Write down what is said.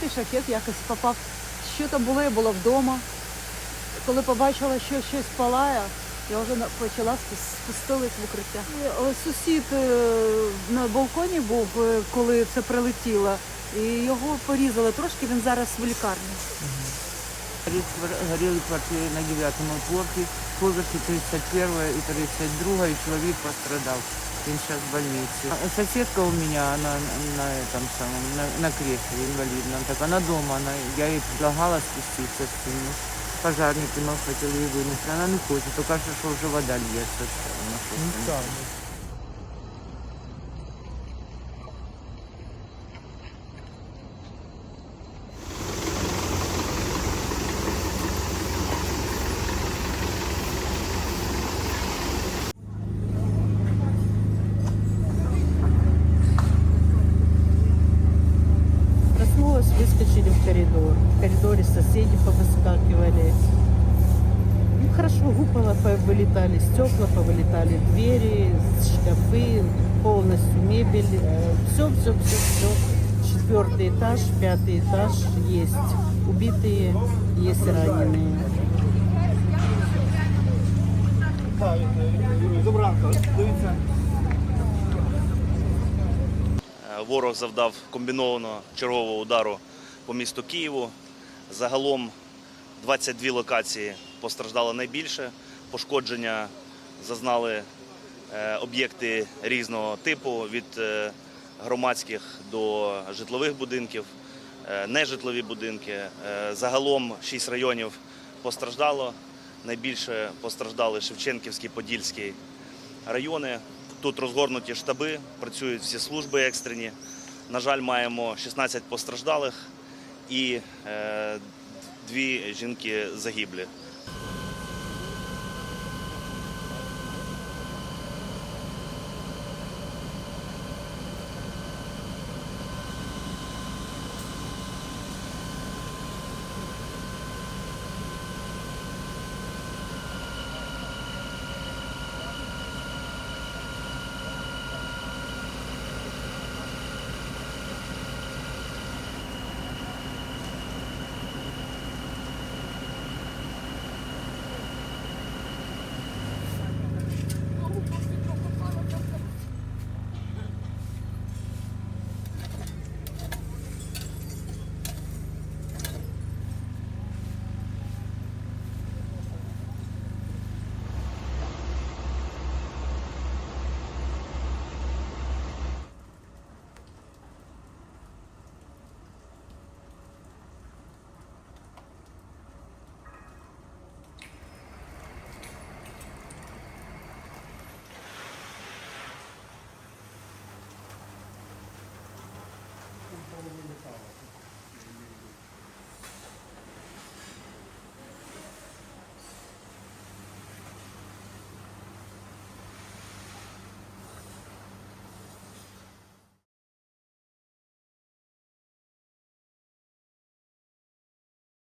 Четвертий шахет якось попав. Що там було, я була вдома. Коли побачила, що щось палає, я вже почала спус- спустилась в укриття. Е, Сусід е, на балконі був, е, коли це прилетіло, і його порізали трошки, він зараз в лікарні. Горит квар- Горели квартиры на девятом поверхи 31 и 32, и человек пострадал. Он сейчас в больнице. А Соседка у меня, она на этом самом, на, на кресле инвалидном, так она дома, она, я ей предлагала спуститься с ними. Пожарники мы хотели ее вынести, она не хочет, то кажется, что уже вода льется. Она коридор. В коридоре соседи повыскакивали. Ну, хорошо, гупало, вылетали стекла, повылетали двери, шкафы, полностью мебель. Все, все, все, все. Четвертый этаж, пятый этаж есть. Убитые, есть раненые. Ворог завдав комбінованого чергового удару по місту Києву. Загалом 22 локації постраждало найбільше. Пошкодження зазнали е, об'єкти різного типу від е, громадських до житлових будинків, е, нежитлові будинки. Загалом 6 районів постраждало. Найбільше постраждали Шевченківський, Подільський райони. Тут розгорнуті штаби, працюють всі служби екстрені. На жаль, маємо 16 постраждалих і е, дві жінки загиблі.